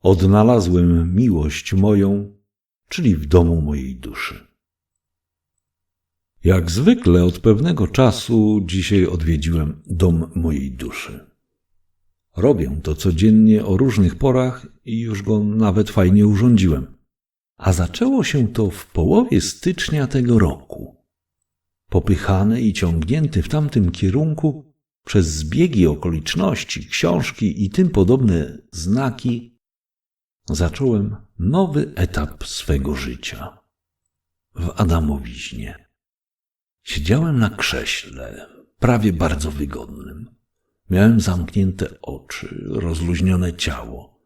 odnalazłem miłość moją, czyli w domu mojej duszy. Jak zwykle od pewnego czasu dzisiaj odwiedziłem dom mojej duszy. Robię to codziennie o różnych porach i już go nawet fajnie urządziłem. A zaczęło się to w połowie stycznia tego roku. Popychany i ciągnięty w tamtym kierunku przez zbiegi okoliczności, książki i tym podobne znaki, zacząłem nowy etap swego życia. W Adamowiźnie. Siedziałem na krześle, prawie bardzo wygodnym. Miałem zamknięte oczy, rozluźnione ciało.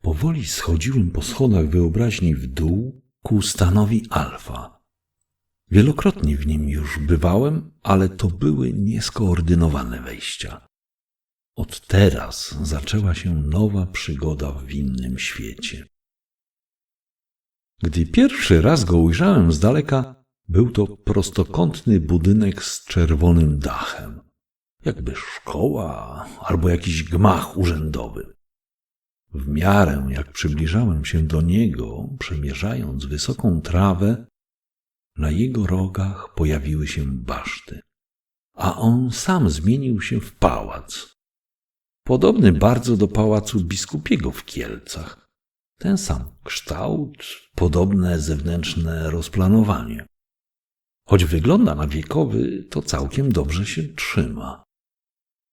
Powoli schodziłem po schodach wyobraźni w dół ku stanowi alfa. Wielokrotnie w nim już bywałem, ale to były nieskoordynowane wejścia. Od teraz zaczęła się nowa przygoda w innym świecie. Gdy pierwszy raz go ujrzałem z daleka, był to prostokątny budynek z czerwonym dachem, jakby szkoła albo jakiś gmach urzędowy. W miarę jak przybliżałem się do niego, przemierzając wysoką trawę, na jego rogach pojawiły się baszty, a on sam zmienił się w pałac. Podobny bardzo do pałacu biskupiego w Kielcach. Ten sam kształt, podobne zewnętrzne rozplanowanie. Choć wygląda na wiekowy, to całkiem dobrze się trzyma.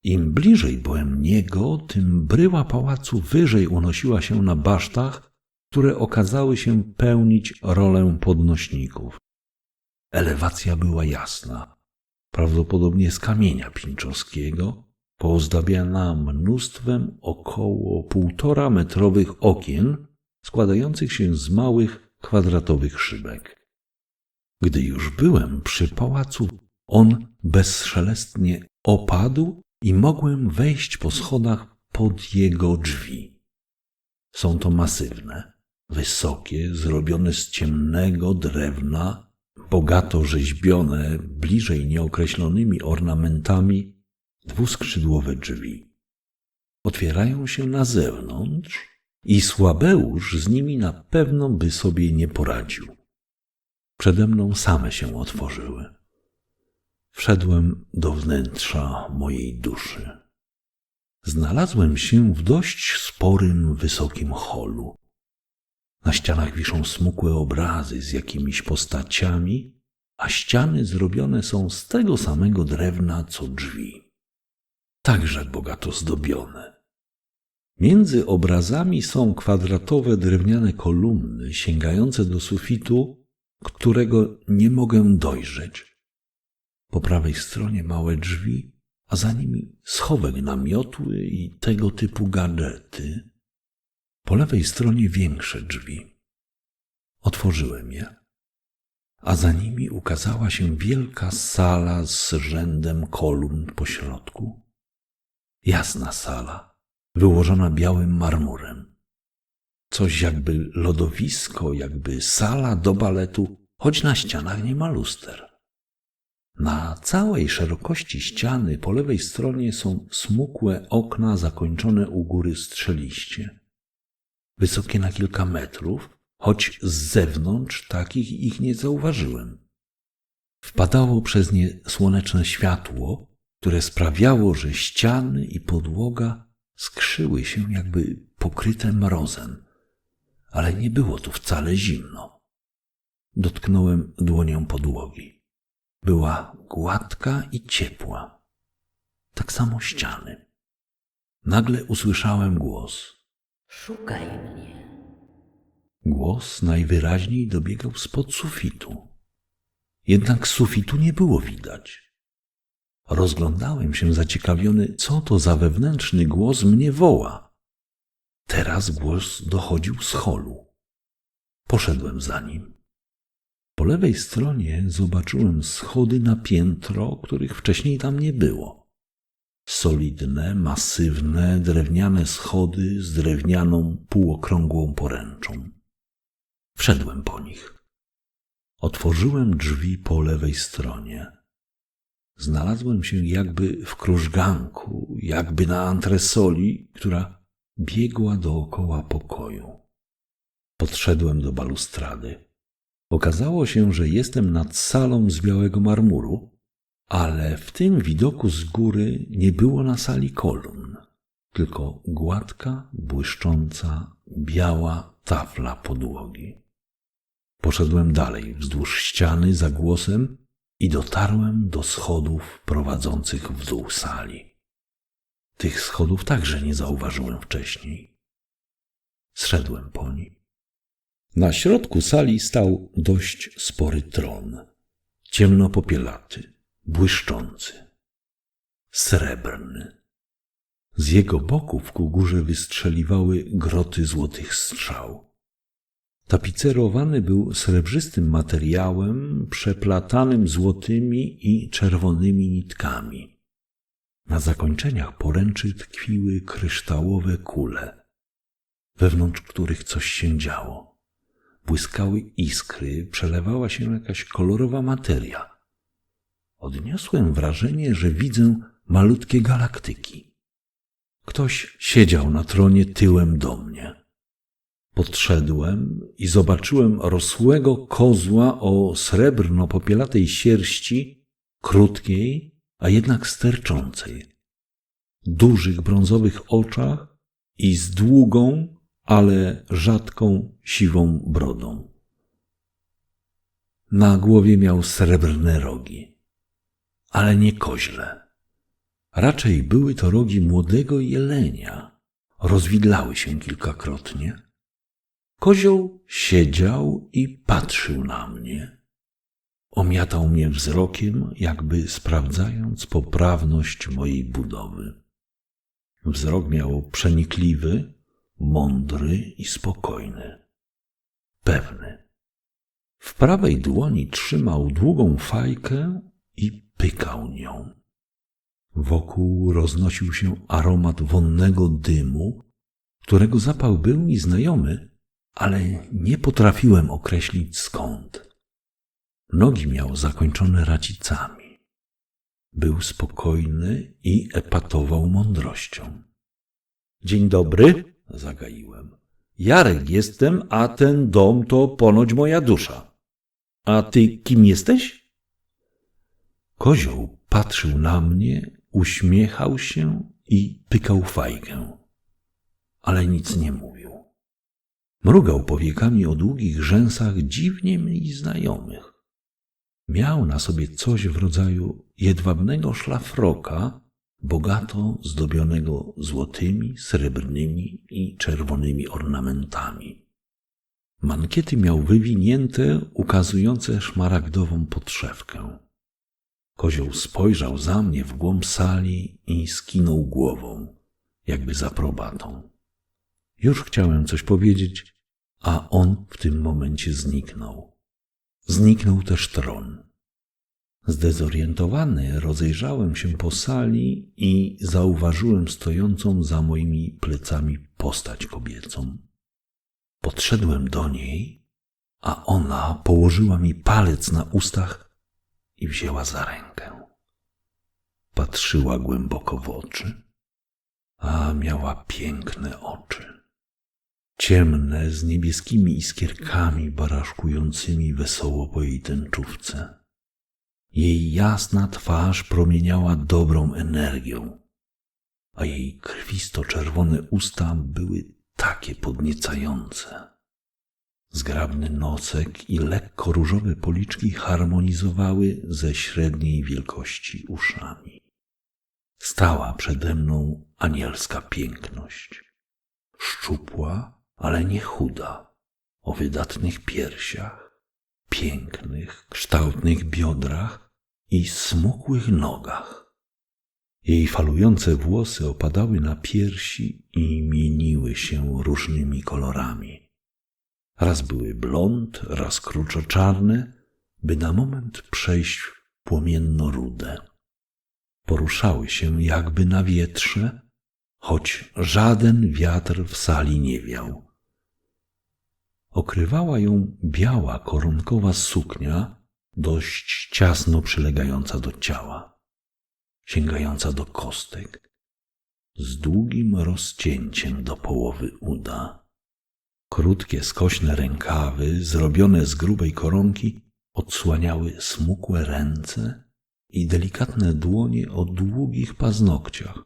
Im bliżej byłem niego, tym bryła pałacu wyżej unosiła się na basztach, które okazały się pełnić rolę podnośników. Elewacja była jasna, prawdopodobnie z kamienia pinczowskiego, poozdabiana mnóstwem około półtora metrowych okien, składających się z małych, kwadratowych szybek. Gdy już byłem przy pałacu, on bezszelestnie opadł i mogłem wejść po schodach pod jego drzwi. Są to masywne, wysokie, zrobione z ciemnego drewna, bogato rzeźbione, bliżej nieokreślonymi ornamentami, dwuskrzydłowe drzwi. Otwierają się na zewnątrz i Słabeusz z nimi na pewno by sobie nie poradził. Przede mną same się otworzyły. Wszedłem do wnętrza mojej duszy. Znalazłem się w dość sporym, wysokim holu. Na ścianach wiszą smukłe obrazy z jakimiś postaciami, a ściany zrobione są z tego samego drewna co drzwi. Także bogato zdobione. Między obrazami są kwadratowe drewniane kolumny sięgające do sufitu, którego nie mogę dojrzeć. Po prawej stronie małe drzwi, a za nimi schowek na miotły i tego typu gadżety. Po lewej stronie większe drzwi. Otworzyłem je, a za nimi ukazała się wielka sala z rzędem kolumn po środku. Jasna sala, wyłożona białym marmurem. Coś jakby lodowisko, jakby sala do baletu, choć na ścianach nie ma luster. Na całej szerokości ściany po lewej stronie są smukłe okna zakończone u góry strzeliście. Wysokie na kilka metrów, choć z zewnątrz takich ich nie zauważyłem. Wpadało przez nie słoneczne światło, które sprawiało, że ściany i podłoga skrzyły się jakby pokryte mrozem, ale nie było tu wcale zimno. Dotknąłem dłonią podłogi. Była gładka i ciepła. Tak samo ściany. Nagle usłyszałem głos. Szukaj mnie. Głos najwyraźniej dobiegał spod sufitu. Jednak sufitu nie było widać. Rozglądałem się zaciekawiony, co to za wewnętrzny głos mnie woła. Teraz głos dochodził z holu. Poszedłem za nim. Po lewej stronie zobaczyłem schody na piętro, których wcześniej tam nie było. Solidne, masywne, drewniane schody z drewnianą, półokrągłą poręczą. Wszedłem po nich. Otworzyłem drzwi po lewej stronie. Znalazłem się jakby w krużganku, jakby na antresoli, która biegła dookoła pokoju. Podszedłem do balustrady. Okazało się, że jestem nad salą z białego marmuru, ale w tym widoku z góry nie było na sali kolumn, tylko gładka, błyszcząca, biała tafla podłogi. Poszedłem dalej wzdłuż ściany za głosem i dotarłem do schodów prowadzących w dół sali. Tych schodów także nie zauważyłem wcześniej. Zszedłem po nich. Na środku sali stał dość spory tron, ciemnopopielaty, błyszczący, srebrny. Z jego boków ku górze wystrzeliwały groty złotych strzał. Tapicerowany był srebrzystym materiałem przeplatanym złotymi i czerwonymi nitkami. Na zakończeniach poręczy tkwiły kryształowe kule, wewnątrz których coś się działo. Błyskały iskry, przelewała się jakaś kolorowa materia. Odniosłem wrażenie, że widzę malutkie galaktyki. Ktoś siedział na tronie tyłem do mnie. Podszedłem i zobaczyłem rosłego kozła o srebrno-popielatej sierści, krótkiej, a jednak sterczącej, dużych brązowych oczach i z długą, ale rzadką, siwą brodą. Na głowie miał srebrne rogi, ale nie koźle. Raczej były to rogi młodego jelenia. Rozwidlały się kilkakrotnie. Kozioł siedział i patrzył na mnie. Omiatał mnie wzrokiem, jakby sprawdzając poprawność mojej budowy. Wzrok miał przenikliwy, mądry i spokojny. Pewny. W prawej dłoni trzymał długą fajkę i pykał nią. Wokół roznosił się aromat wonnego dymu, którego zapał był mi znajomy, ale nie potrafiłem określić skąd. Nogi miał zakończone racicami. Był spokojny i epatował mądrością. Dzień dobry, zagaiłem. Jarek jestem, a ten dom to ponoć moja dusza. A ty kim jesteś? Kozioł patrzył na mnie, uśmiechał się i pykał fajkę, ale nic nie mówił. Mrugał powiekami o długich rzęsach dziwnie mi znajomych. Miał na sobie coś w rodzaju jedwabnego szlafroka, bogato zdobionego złotymi, srebrnymi i czerwonymi ornamentami. Mankiety miał wywinięte, ukazujące szmaragdową podszewkę. Kozioł spojrzał za mnie w głąb sali i skinął głową, jakby za probatą. Już chciałem coś powiedzieć, a on w tym momencie zniknął. Zniknął też tron. Zdezorientowany rozejrzałem się po sali i zauważyłem stojącą za moimi plecami postać kobiecą. Podszedłem do niej, a ona położyła mi palec na ustach i wzięła za rękę. Patrzyła głęboko w oczy, a miała piękne oczy. Ciemne, z niebieskimi iskierkami baraszkującymi wesoło po jej tęczówce. Jej jasna twarz promieniała dobrą energią, a jej krwisto-czerwone usta były takie podniecające. Zgrabny nosek i lekko różowe policzki harmonizowały ze średniej wielkości uszami. Stała przede mną anielska piękność. Szczupła, ale nie chuda, o wydatnych piersiach, pięknych, kształtnych biodrach i smukłych nogach. Jej falujące włosy opadały na piersi i mieniły się różnymi kolorami. Raz były blond, raz kruczo-czarne, by na moment przejść w płomienno-rude. Poruszały się jakby na wietrze, choć żaden wiatr w sali nie wiał. Okrywała ją biała koronkowa suknia, dość ciasno przylegająca do ciała, sięgająca do kostek. z długim rozcięciem do połowy uda. Krótkie, skośne rękawy, zrobione z grubej koronki, odsłaniały smukłe ręce i delikatne dłonie o długich paznokciach,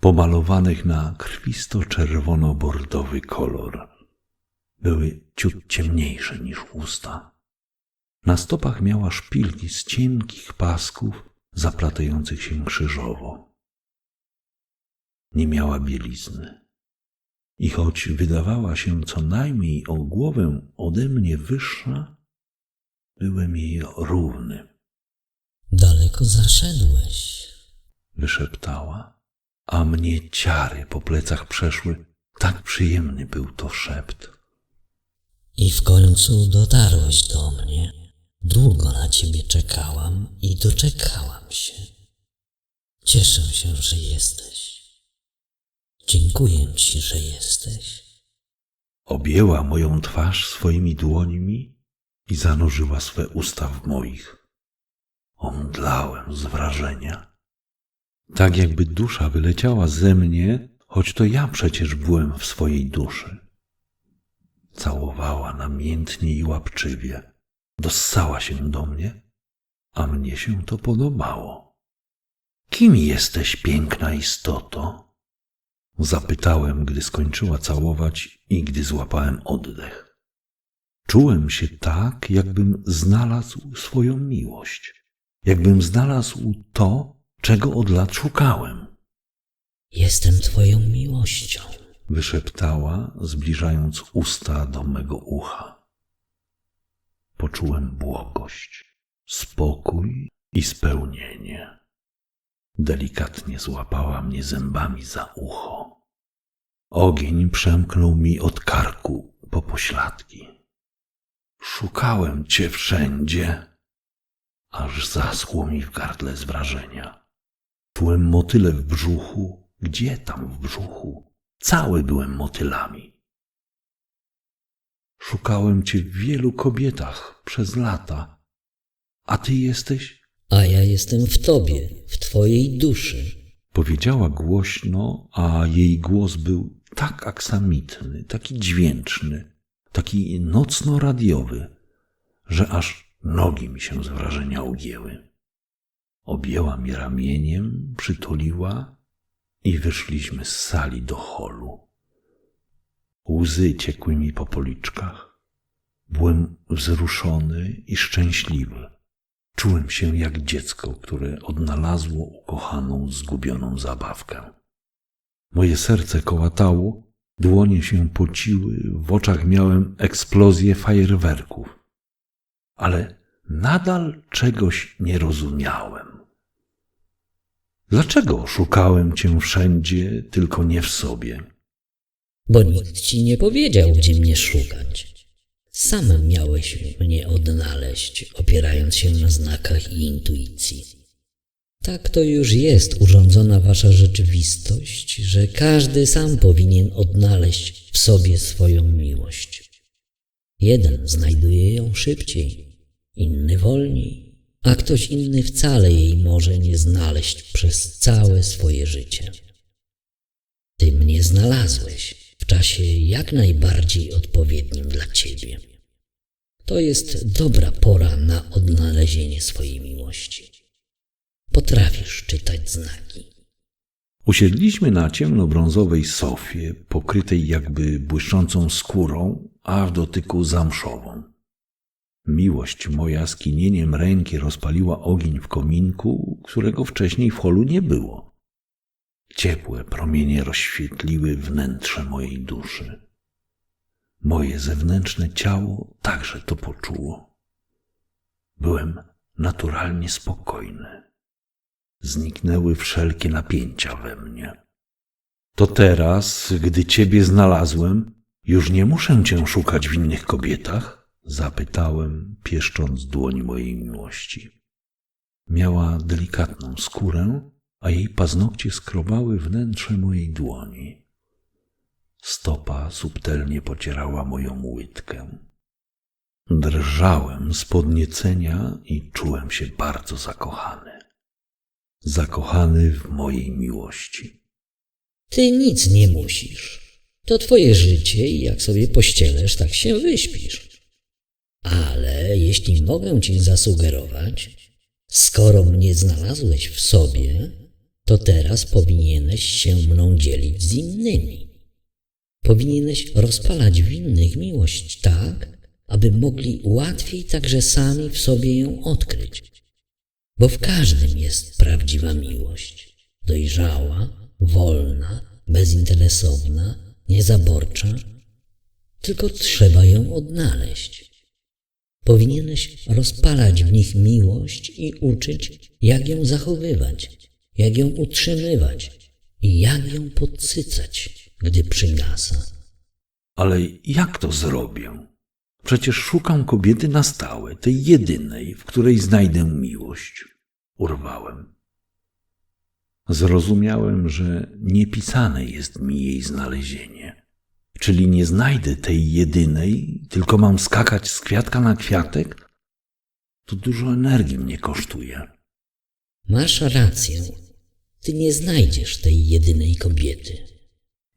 pomalowanych na krwisto-czerwono-bordowy kolor. Były ciut ciemniejsze niż usta. Na stopach miała szpilki z cienkich pasków zaplatających się krzyżowo. Nie miała bielizny. I choć wydawała się co najmniej o głowę ode mnie wyższa, byłem jej równy, Daleko zaszedłeś. wyszeptała, a mnie ciary po plecach przeszły. Tak przyjemny był to szept. I w końcu dotarłeś do mnie. Długo na ciebie czekałam i doczekałam się. Cieszę się, że jesteś. Dziękuję ci, że jesteś. Objęła moją twarz swoimi dłońmi i zanurzyła swe usta w moich. Omdlałem z wrażenia. Tak jakby dusza wyleciała ze mnie, choć to ja przecież byłem w swojej duszy. Całowała namiętnie i łapczywie, dossała się do mnie, a mnie się to podobało. Kim jesteś, piękna istoto? Zapytałem, gdy skończyła całować i gdy złapałem oddech. Czułem się tak, jakbym znalazł swoją miłość, jakbym znalazł to, czego od lat szukałem. Jestem twoją miłością. Wyszeptała, zbliżając usta do mego ucha. Poczułem błogość, spokój i spełnienie. Delikatnie złapała mnie zębami za ucho. Ogień przemknął mi od karku po pośladki. Szukałem cię wszędzie, aż zaschło mi w gardle z wrażenia. Czułem motyle w brzuchu. Gdzie tam w brzuchu? Cały byłem motylami. Szukałem cię w wielu kobietach przez lata, a ty jesteś A ja jestem w tobie, w twojej duszy. Powiedziała głośno, a jej głos był tak aksamitny, taki dźwięczny, taki nocno-radiowy, że aż nogi mi się z wrażenia ugięły. Objęła mnie ramieniem, przytuliła i wyszliśmy z sali do holu. Łzy ciekły mi po policzkach. Byłem wzruszony i szczęśliwy. Czułem się jak dziecko, które odnalazło ukochaną, zgubioną zabawkę. Moje serce kołatało, dłonie się pociły, w oczach miałem eksplozję fajerwerków. Ale nadal czegoś nie rozumiałem. Dlaczego szukałem cię wszędzie, tylko nie w sobie? Bo nikt ci nie powiedział, gdzie mnie szukać. Sam miałeś mnie odnaleźć, opierając się na znakach i intuicji. Tak to już jest urządzona wasza rzeczywistość, że każdy sam powinien odnaleźć w sobie swoją miłość. Jeden znajduje ją szybciej, inny wolniej, a ktoś inny wcale jej może nie znaleźć przez całe swoje życie. Ty mnie znalazłeś w czasie jak najbardziej odpowiednim dla ciebie. To jest dobra pora na odnalezienie swojej miłości. Potrafisz czytać znaki. Usiedliśmy na ciemnobrązowej sofie, pokrytej jakby błyszczącą skórą, a w dotyku zamszową. Miłość moja skinieniem ręki rozpaliła ogień w kominku, którego wcześniej w holu nie było. Ciepłe promienie rozświetliły wnętrze mojej duszy. Moje zewnętrzne ciało także to poczuło. Byłem naturalnie spokojny. Zniknęły wszelkie napięcia we mnie. To teraz, gdy ciebie znalazłem, już nie muszę cię szukać w innych kobietach? Zapytałem, pieszcząc dłoń mojej miłości. Miała delikatną skórę, a jej paznokcie skrobały wnętrze mojej dłoni. Stopa subtelnie pocierała moją łydkę. Drżałem z podniecenia i czułem się bardzo zakochany. Zakochany w mojej miłości. Ty nic nie musisz. To twoje życie i jak sobie pościelesz, tak się wyśpisz. Ale jeśli mogę ci zasugerować, skoro mnie znalazłeś w sobie, to teraz powinieneś się mną dzielić z innymi. Powinieneś rozpalać w innych miłość tak, aby mogli łatwiej także sami w sobie ją odkryć. Bo w każdym jest prawdziwa miłość. Dojrzała, wolna, bezinteresowna, niezaborcza. Tylko trzeba ją odnaleźć. Powinieneś rozpalać w nich miłość i uczyć, jak ją zachowywać, jak ją utrzymywać i jak ją podsycać, gdy przygasa. Ale jak to zrobię? Przecież szukam kobiety na stałe, tej jedynej, w której znajdę miłość. Urwałem. Zrozumiałem, że niepisane jest mi jej znalezienie. Czyli nie znajdę tej jedynej, tylko mam skakać z kwiatka na kwiatek? To dużo energii mnie kosztuje. Masz rację. Ty nie znajdziesz tej jedynej kobiety.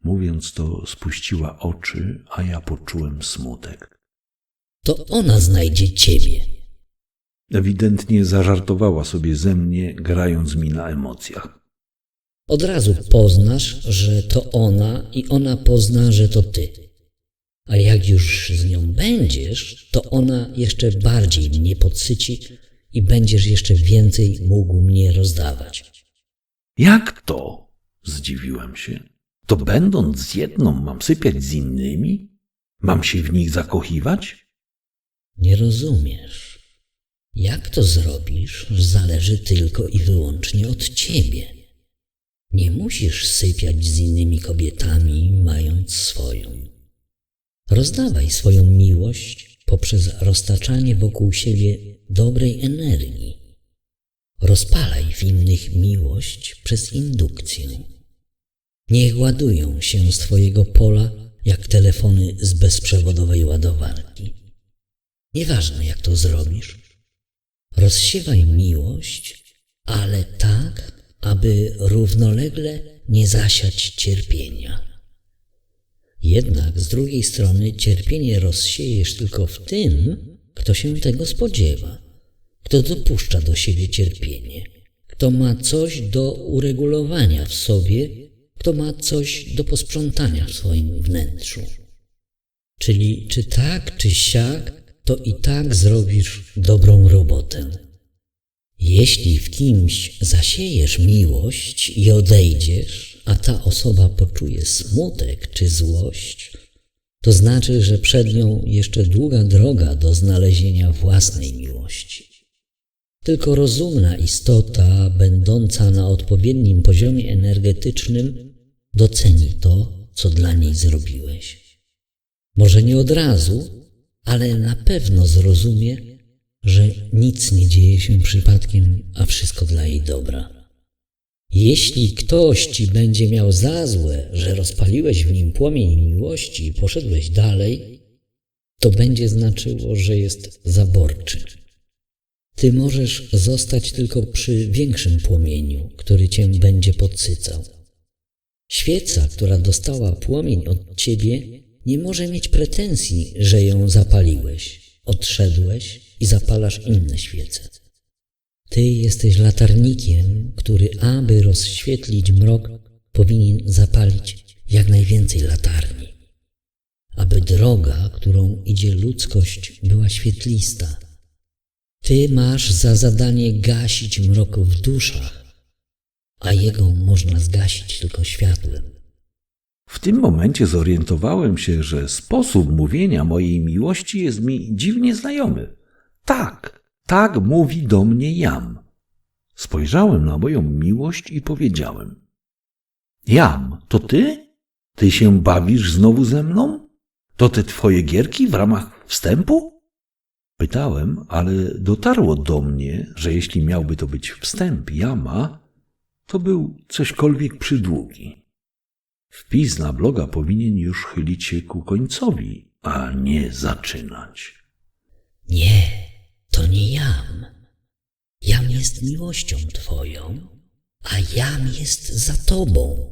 Mówiąc to, spuściła oczy, a ja poczułem smutek. To ona znajdzie ciebie. Ewidentnie zażartowała sobie ze mnie, grając mi na emocjach. Od razu poznasz, że to ona i ona pozna, że to ty. A jak już z nią będziesz, to ona jeszcze bardziej mnie podsyci i będziesz jeszcze więcej mógł mnie rozdawać. Jak to? Zdziwiłem się. To będąc z jedną, mam sypiać z innymi? Mam się w nich zakochiwać? Nie rozumiesz. Jak to zrobisz, zależy tylko i wyłącznie od ciebie. Nie musisz sypiać z innymi kobietami, mając swoją. Rozdawaj swoją miłość poprzez roztaczanie wokół siebie dobrej energii. Rozpalaj w innych miłość przez indukcję. Niech ładują się z Twojego pola jak telefony z bezprzewodowej ładowarki. Nieważne jak to zrobisz. Rozsiewaj miłość, ale tak, aby równolegle nie zasiać cierpienia. Jednak z drugiej strony cierpienie rozsiejesz tylko w tym, kto się tego spodziewa, kto dopuszcza do siebie cierpienie, kto ma coś do uregulowania w sobie, kto ma coś do posprzątania w swoim wnętrzu. Czyli czy tak, czy siak, to i tak zrobisz dobrą robotę. Jeśli w kimś zasiejesz miłość i odejdziesz, a ta osoba poczuje smutek czy złość, to znaczy, że przed nią jeszcze długa droga do znalezienia własnej miłości. Tylko rozumna istota, będąca na odpowiednim poziomie energetycznym, doceni to, co dla niej zrobiłeś. Może nie od razu, ale na pewno zrozumie, że nic nie dzieje się przypadkiem, a wszystko dla jej dobra. Jeśli ktoś ci będzie miał za złe, że rozpaliłeś w nim płomień miłości i poszedłeś dalej, to będzie znaczyło, że jest zaborczy. Ty możesz zostać tylko przy większym płomieniu, który cię będzie podsycał. Świeca, która dostała płomień od ciebie, nie może mieć pretensji, że ją zapaliłeś, odszedłeś i zapalasz inne świece. Ty jesteś latarnikiem, który, aby rozświetlić mrok, powinien zapalić jak najwięcej latarni. Aby droga, którą idzie ludzkość, była świetlista. Ty masz za zadanie gasić mrok w duszach, a jego można zgasić tylko światłem. W tym momencie zorientowałem się, że sposób mówienia mojej miłości jest mi dziwnie znajomy. Tak, tak mówi do mnie Jam. Spojrzałem na moją miłość i powiedziałem: Jam, to ty? Ty się bawisz znowu ze mną? To te twoje gierki w ramach wstępu? Pytałem, ale dotarło do mnie, że jeśli miałby to być wstęp Jama, to był cośkolwiek przydługi. Wpis na bloga powinien już chylić się ku końcowi, a nie zaczynać. Nie, to nie jam. Jam jest miłością twoją, a jam jest za tobą.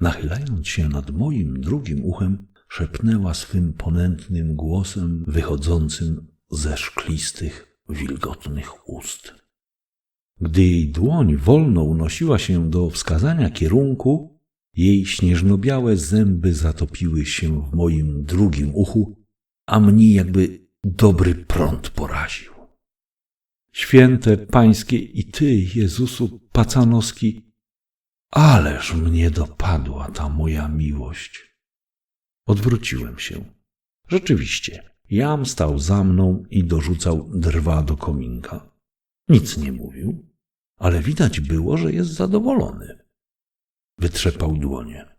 Nachylając się nad moim drugim uchem, szepnęła swym ponętnym głosem wychodzącym ze szklistych, wilgotnych ust. Gdy jej dłoń wolno unosiła się do wskazania kierunku, jej śnieżno-białe zęby zatopiły się w moim drugim uchu, a mnie jakby dobry prąd poraził. Święte Pańskie i Ty, Jezusu Pacanowski, ależ mnie dopadła ta moja miłość. Odwróciłem się. Rzeczywiście, jam stał za mną i dorzucał drwa do kominka. Nic nie mówił, ale widać było, że jest zadowolony. Wytrzepał dłonie.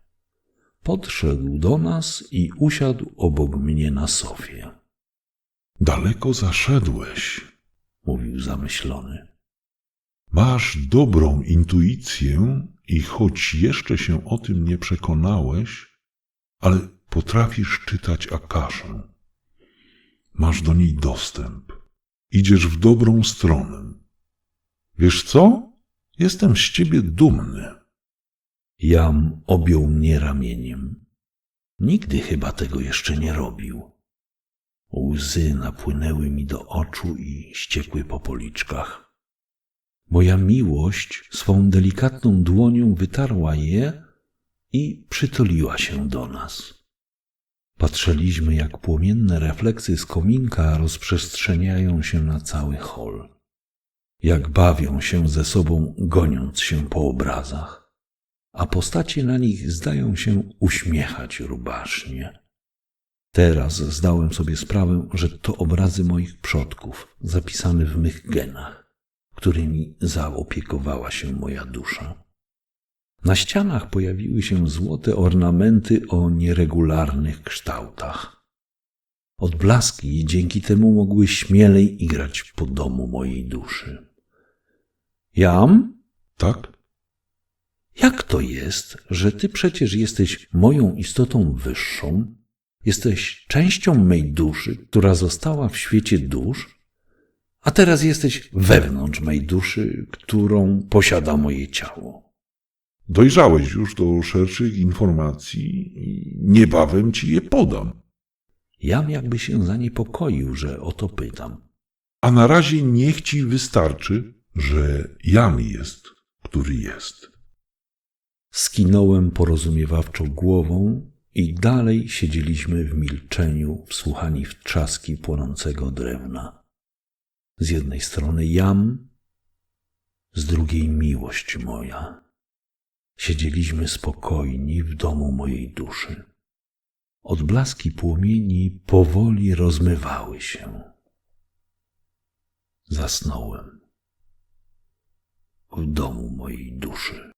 Podszedł do nas i usiadł obok mnie na sofie. Daleko zaszedłeś. Mówił zamyślony. Masz dobrą intuicję i choć jeszcze się o tym nie przekonałeś, ale potrafisz czytać Akaszę. Masz do niej dostęp. Idziesz w dobrą stronę. Wiesz co? Jestem z ciebie dumny. Jam objął mnie ramieniem. Nigdy chyba tego jeszcze nie robił. Łzy napłynęły mi do oczu i ściekły po policzkach. Moja miłość swą delikatną dłonią wytarła je i przytuliła się do nas. Patrzyliśmy, jak płomienne refleksy z kominka rozprzestrzeniają się na cały hol. Jak bawią się ze sobą, goniąc się po obrazach a postacie na nich zdają się uśmiechać rubasznie. Teraz zdałem sobie sprawę, że to obrazy moich przodków, zapisane w mych genach, którymi zaopiekowała się moja dusza. Na ścianach pojawiły się złote ornamenty o nieregularnych kształtach. Odblaski dzięki temu mogły śmielej igrać po domu mojej duszy. Jam? Tak? Jak to jest, że ty przecież jesteś moją istotą wyższą, jesteś częścią mej duszy, która została w świecie dusz, a teraz jesteś wewnątrz mej duszy, którą posiada moje ciało? Dojrzałeś już do szerszych informacji i niebawem ci je podam. Jam jakby się zaniepokoił, że o to pytam. A na razie niech ci wystarczy, że jam jest, który jest. Skinąłem porozumiewawczo głową i dalej siedzieliśmy w milczeniu, wsłuchani w trzaski płonącego drewna. Z jednej strony jam, z drugiej miłość moja. Siedzieliśmy spokojni w domu mojej duszy. Odblaski płomieni powoli rozmywały się. Zasnąłem w domu mojej duszy.